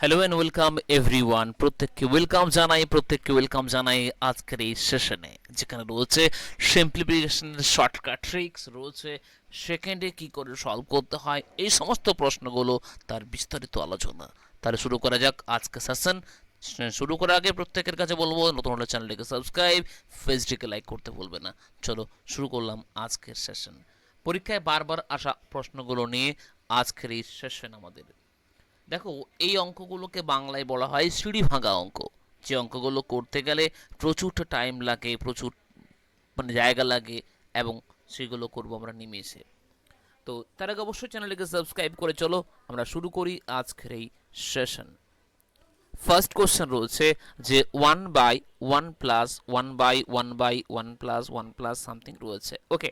Hello and welcome everyone প্রত্যেককে welcome জানাই, প্রত্যেককে ওয়েলকাম জানাই আজকের এই সেশনে যেখানে রয়েছে সিম্পলিফিকেশনের শর্টকাট ট্রিক্স রয়েছে সেকেন্ডে কি করে সলভ করতে হয়, এই সমস্ত প্রশ্নগুলো তার বিস্তারিত আলোচনা। তাহলে শুরু করা যাক আজকে সেশন শুরু করার আগে প্রত্যেকের কাছে বলব, নতুন হলে চ্যানেলটিকে সাবস্ক্রাইব ফেসটিকে লাইক করতে ভুলবে না। চলো শুরু করলাম আজকের সেশন পরীক্ষায় বারবার আসা প্রশ্নগুলো নিয়ে আজকের এই সেশন আমাদের দেখো, এই অঙ্কগুলোকে বাংলায় বলা হয় সিঁড়ি ভাঙা অঙ্ক। যে অঙ্কগুলো করতে গেলে প্রচুর টাইম লাগে, প্রচুর মানে জায়গা লাগে এবং সেগুলো করব আমরা নিমেষে। তো তার আগে অবশ্যই চ্যানেলটিকে সাবস্ক্রাইব করে চলো, আমরা শুরু করি আজকের এই সেশন ফার্স্ট কোশ্চেন রয়েছে যে one by one plus one by one by one plus one plus something রয়েছে। ওকে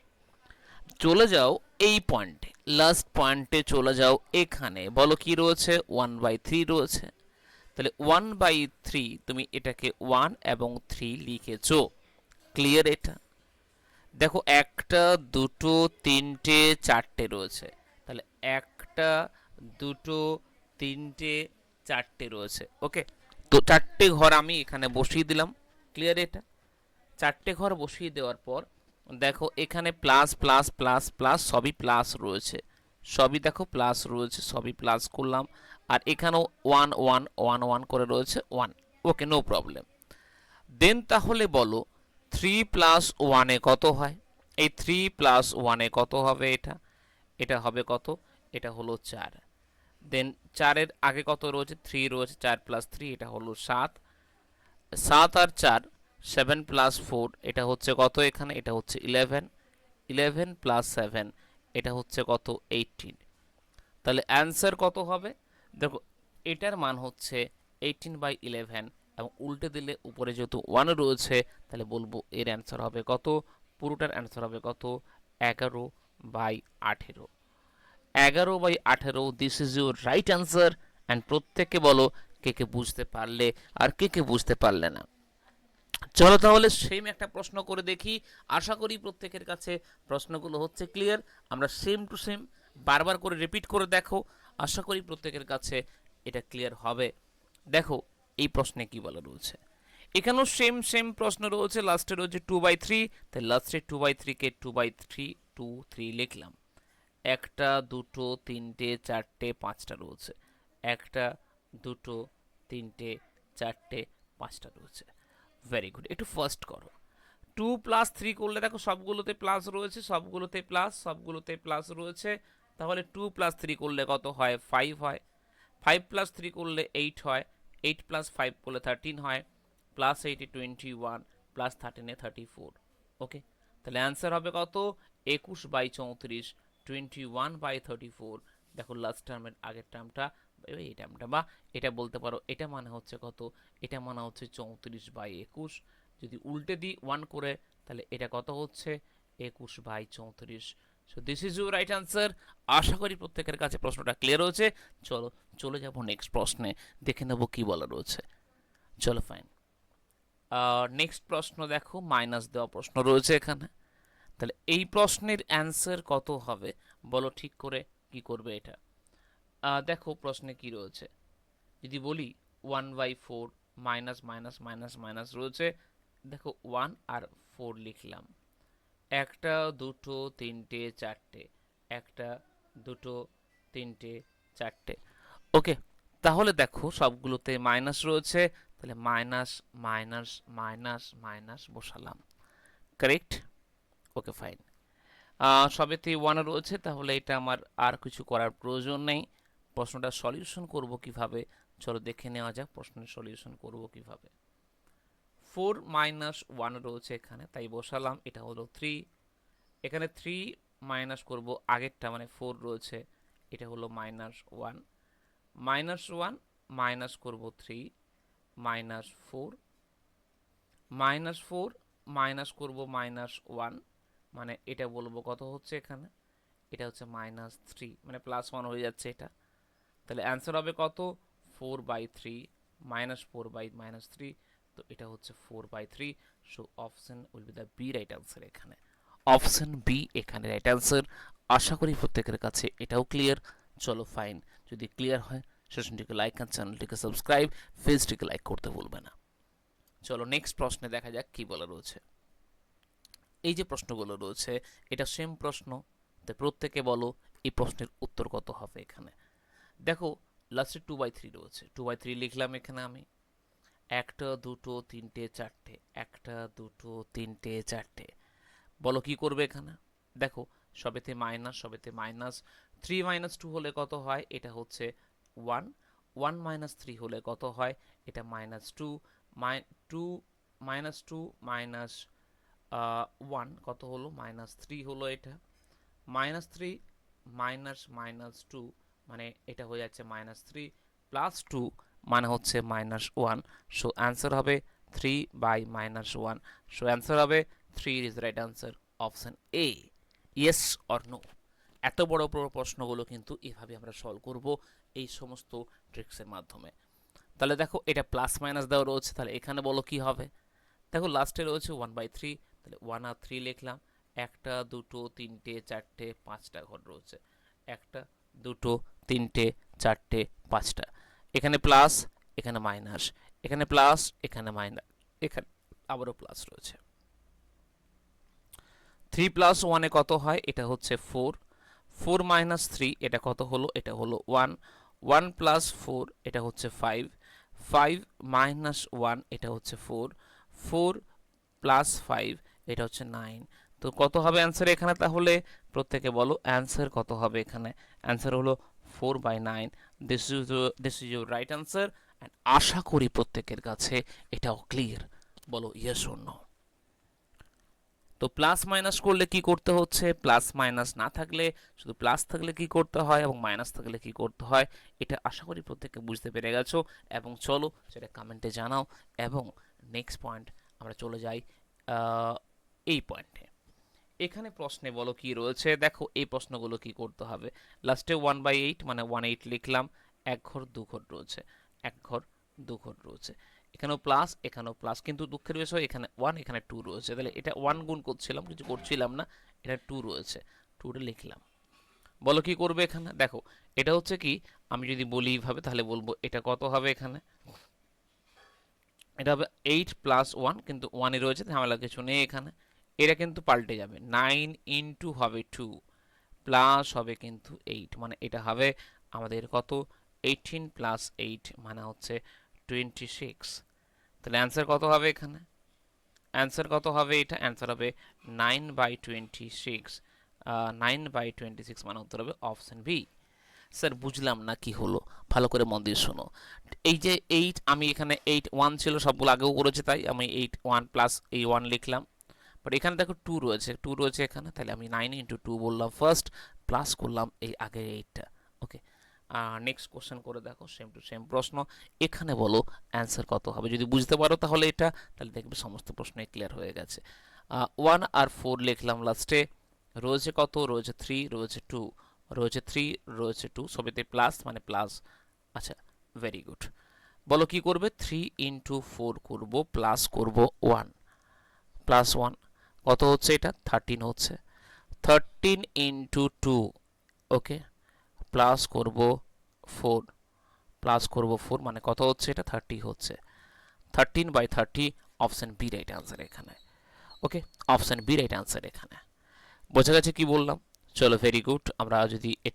চলে যাও এই পয়েন্টে লাস্ট পয়েন্টে চলে যাও এখানে। বলো কি রয়েছে? ওয়ান বাই থ্রি রয়েছে। তাহলে ওয়ান বাই থ্রি তুমি এটাকে ওয়ান এবং থ্রি লিখেছো। ক্লিয়ার এটা? দেখো, একটা, দুটো, তিনটে, চারটে রয়েছে। তাহলে একটা, দুটো, তিনটে, চারটে রয়েছে। ওকে তো চারটে ঘর আমি এখানে বসিয়ে দিলাম। ক্লিয়ার এটা? চারটে ঘর বসিয়ে দেওয়ার পর দেখো, এখানে প্লাস প্লাস প্লাস প্লাস সবই প্লাস রয়েছে। সবই দেখো প্লাস রয়েছে, সবই প্লাস করলাম। আর এখানেও ওয়ান ওয়ান ওয়ান ওয়ান করে রয়েছে one okay no problem then তাহলে বলো থ্রি প্লাস ওয়ানে কত হয়? এই থ্রি প্লাস ওয়ানে কত হবে এটা? এটা হবে কত? এটা হলো চার। দেন চারের আগে কত রয়েছে? থ্রি রয়েছে, চার প্লাস থ্রি এটা হলো সাত। সাত আর চার সেভেন প্লাস ফোর এটা হচ্ছে কত এখানে? এটা হচ্ছে ইলেভেন ইলেভেন প্লাস সেভেন এটা হচ্ছে কত? এইটিন তাহলে অ্যান্সার কত হবে? দেখো, এটার মান হচ্ছে এইটিন বাই ইলেভেন এবং উল্টে দিলে উপরে যেহেতু ওয়ান রয়েছে, তাহলে বলব এর অ্যান্সার হবে কত? পুরোটার অ্যান্সার হবে কত? এগারো বাই আঠেরো। এগারো বাই আঠেরো this is your right answer and প্রত্যেককে বলো কে কে বুঝতে পারলে আর কে কে বুঝতে পারলে না। চলো তাহলে সেম একটা প্রশ্ন করে দেখি। আশা করি প্রত্যেকের কাছে প্রশ্নগুলো হচ্ছে ক্লিয়ার আমরা সেম টু সেম বারবার করে রিপিট করে দেখো। আশা করি প্রত্যেকের কাছে এটা ক্লিয়ার হবে। দেখো, এই প্রশ্নে কি বলা রয়েছে? এখানেও সেম সেম প্রশ্ন রয়েছে। লাস্টে রয়েছে টু বাই থ্রি তাই লাস্টে two by থ্রিকে two by three two three লিখলাম। একটা, দুটো, তিনটে, চারটে, পাঁচটা রয়েছে। একটা, দুটো, তিনটে, চারটে, পাঁচটা রয়েছে। ভেরি গুড একটু ফার্স্ট করো। টু প্লাস থ্রি করলে দেখো সবগুলোতে প্লাস রয়েছে, সবগুলোতে প্লাস সবগুলোতে প্লাস রয়েছে। তাহলে টু প্লাস থ্রি করলে কত হয়? ফাইভ হয়। ফাইভ প্লাস থ্রি করলে এইট হয়। এইট প্লাস ফাইভ করলে থার্টিন হয়। প্লাস এইটে টোয়েন্টি ওয়ান প্লাস থার্টিনে থার্টি ফোর ওকে তাহলে অ্যান্সার হবে কত? একুশ বাই চৌত্রিশ twenty one by thirty four দেখো লাস্ট টার্মের আগের টার্মটা টার্মটা বা এটা বলতে পারো, এটা মানে হচ্ছে কত? এটা মানে হচ্ছে চৌত্রিশ বাই একুশ। যদি উল্টে দিই ওয়ান করে, তাহলে এটা কত হচ্ছে? একুশ বাই চৌত্রিশ। So this is your right answer আশা করি প্রত্যেকের কাছে প্রশ্নটা ক্লিয়ার হয়েছে। চলো, চলে যাব নেক্সট প্রশ্নে। দেখে নেব কি বলা রয়েছে। চলো ফাইন নেক্সট প্রশ্ন দেখো মাইনাস দেওয়া প্রশ্ন রয়েছে এখানে। তাহলে এই প্রশ্নের অ্যান্সার কত হবে? বলো ঠিক করে, কি করবে এটা? দেখো প্রশ্নে কি রয়েছে। যদি বলি one by four minus minus minus minus রয়েছে, দেখো ওয়ান আর ফোর লিখলাম। একটা, দুটো, তিনটে, চারটে। একটা, দুটো, তিনটে, চারটে। ওকে, তাহলে দেখো সবগুলোতে মাইনাস রয়েছে, তাহলে মাইনাস মাইনাস মাইনাস মাইনাস বসালাম। কারেক্ট ওকে ফাইন সবেতে ওয়ান রয়েছে, তাহলে এটা আমার আর কিছু করার প্রয়োজন নেই। প্রশ্নটা সলিউশন করব কীভাবে? চলো দেখে নেওয়া যাক প্রশ্নের সলিউশন করব কীভাবে। ফোর মাইনাস ওয়ান রয়েছে এখানে, তাই বসালাম, এটা হলো থ্রি। এখানে থ্রি মাইনাস করব আগেরটা মানে ফোর রয়েছে, এটা হলো minus one. Minus one minus করব three, minus four. Minus four minus করব মাইনাস ওয়ান মানে এটা বলব কত হচ্ছে এখানে? এটা হচ্ছে মাইনাস থ্রি মানে প্লাস ওয়ান হয়ে যাচ্ছে এটা। তাহলে অ্যান্সার হবে কত? Four by three minus four by minus three তো এটা হচ্ছে four by three so option will be the B right answer এখানে। অপশন বি এখানে রাইট অ্যান্সার আশা করি প্রত্যেকের কাছে এটাও ক্লিয়ার চলো ফাইন যদি ক্লিয়ার হয় সেশনটিকে লাইক আর চ্যানেলটিকে সাবস্ক্রাইব পেজটিকে লাইক করতে ভুলবে না। চলো নেক্সট প্রশ্নে দেখা যাক কি বলা রয়েছে। এই যে প্রশ্নগুলো রয়েছে, এটা সেম প্রশ্ন তো প্রত্যেকে বলো, এই প্রশ্নের উত্তর কত হবে এখানে? দেখো লাস্টে টু বাই থ্রি রয়েছে। টু বাই থ্রি লিখলাম এখানে আমি। একটা, দুটো, তিনটে, চারটে। একটা, দুটো, তিনটে, চারটে। বলো কি করবে এখানে? দেখো, সবেতে মাইনাস সবেতে মাইনাস থ্রি মাইনাস টু হলে কত হয়? এটা হচ্ছে ওয়ান ওয়ান মাইনাস থ্রি হলে কত হয়? এটা মাইনাস টু মাই two minus two minus one কত হলো? মাইনাস থ্রি হলো এটা। Minus three minus minus two মানে এটা হয়ে যাচ্ছে মাইনাস থ্রি প্লাস টু মানে হচ্ছে মাইনাস ওয়ান সো অ্যান্সার হবে three by minus one so answer হবে three is right answer option A yes or no এত বড় বড় প্রশ্নগুলো কিন্তু এভাবে আমরা সলভ করব এই সমস্ত ট্রিক্সের মাধ্যমে। তাহলে দেখো, এটা প্লাস মাইনাস দেওয়া রয়েছে, তাহলে এখানে বলো কি হবে? দেখো লাস্টে রয়েছে ওয়ান বাই থ্রি তাহলে ওয়ান আর থ্রি লিখলাম। একটা, দুটো, তিনটে, চারটে, পাঁচটা ঘর রয়েছে। একটা দুটো, তিনটে, চারটে, পাঁচটা। এখানে প্লাস এখানে মাইনাস এখানে প্লাস এখানে মাইনাস এখানে আবারও প্লাস রয়েছে। থ্রি প্লাস ওয়ানে কত হয়? এটা হচ্ছে ফোর ফোর মাইনাস থ্রি এটা কত হলো? এটা হলো ওয়ান ওয়ান প্লাস ফোর এটা হচ্ছে ফাইভ ফাইভ মাইনাস ওয়ান এটা হচ্ছে ফোর ফোর প্লাস ফাইভ এটা হচ্ছে নাইন তো কত হবে অ্যান্সার এখানে তাহলে? প্রত্যেকে বলো অ্যান্সার কত হবে এখানে? অ্যান্সার হলো four by nine this is this is your right answer and আশা করি প্রত্যেকের কাছে এটাও ক্লিয়ার বলো ইয়েস নো তো প্লাস মাইনাস করলে কি করতে হচ্ছে? প্লাস মাইনাস না থাকলে, শুধু প্লাস থাকলে কি করতে হয় এবং মাইনাস থাকলে কি করতে হয়? এটা আশা করি প্রত্যেকে বুঝতে পেরে গেছো এবং চলো সেটা কমেন্টে জানাও এবং নেক্সট পয়েন্ট আমরা চলে যাই এই পয়েন্টে এখানে প্রশ্নে বলো কি রয়েছে? দেখো, এই প্রশ্নগুলো কি করতে হবে? লাস্টে ওয়ান বাই এইট মানে ওয়ান এইট লিখলাম, এক ঘর, দু ঘর রয়েছে। এক ঘর, দু ঘর রয়েছে। এখানেও প্লাস এখানেও প্লাস কিন্তু দুঃখের বিষয় এখানে ওয়ান এখানে টু রয়েছে। তাহলে এটা ওয়ান গুণ করছিলাম, কিছু করছিলাম না, এটা টু রয়েছে। টুটা লিখলাম। বলো কি করবে এখানে? দেখো, এটা হচ্ছে কি, আমি যদি বলি এইভাবে, তাহলে বলব এটা কত হবে এখানে? এটা হবে এইট প্লাস ওয়ান কিন্তু ওয়ানই রয়েছে, ঝামেলা কিছু নেই এখানে। এটা কিন্তু পাল্টে যাবে। নাইন ইন্টু হবে টু, প্লাস হবে কিন্তু এইট মানে এটা হবে আমাদের কত? এইটিন প্লাস এইট মানে হচ্ছে টোয়েন্টি সিক্স। তাহলে অ্যান্সার কত হবে এখানে? অ্যান্সার কত হবে এটা? অ্যান্সার হবে nine by twenty six. Nine by twenty six মানে উত্তর হবে অপশন বি। স্যার, বুঝলাম না কি হলো। ভালো করে মন দিয়ে শোনো। এই যে এইট, আমি এখানে এইট ওয়ান ছিল, সবগুলো আগেও করেছে, তাই আমি এইট ওয়ান প্লাস এই ওয়ান লিখলাম। বাট এখানে দেখো টু রয়েছে। টু রয়েছে এখানে, তাহলে আমি নাইন ইন্টু টু বললাম ফার্স্ট প্লাস করলাম এই আগের এইটটা ওকে আর নেক্সট কোশ্চেন করে দেখো সেম টু সেম প্রশ্ন। এখানে বলো অ্যান্সার কত হবে? যদি বুঝতে পারো তাহলে এটা, তাহলে দেখবে সমস্ত প্রশ্নই ক্লিয়ার হয়ে গেছে। ওয়ান আর ফোর লিখলাম লাস্টে রয়েছে কত? রয়েছে থ্রি রয়েছে টু রয়েছে থ্রি রয়েছে টু সবেতে প্লাস মানে প্লাস আচ্ছা ভেরি গুড বলো কি করবে? থ্রি ইন্টু ফোর করব প্লাস করব ওয়ান প্লাস ওয়ান কত হচ্ছে এটা? থার্টিন হচ্ছে। Thirteen into two okay plus করব ফোর প্লাস করব ফোর মানে কত হচ্ছে এটা? থার্টি হচ্ছে। Thirteen by thirty option B right answer এখানে okay option B right answer এখানে। বোঝা গেছে কি বললাম? চলো ভেরি গুড আমরা যদি এটা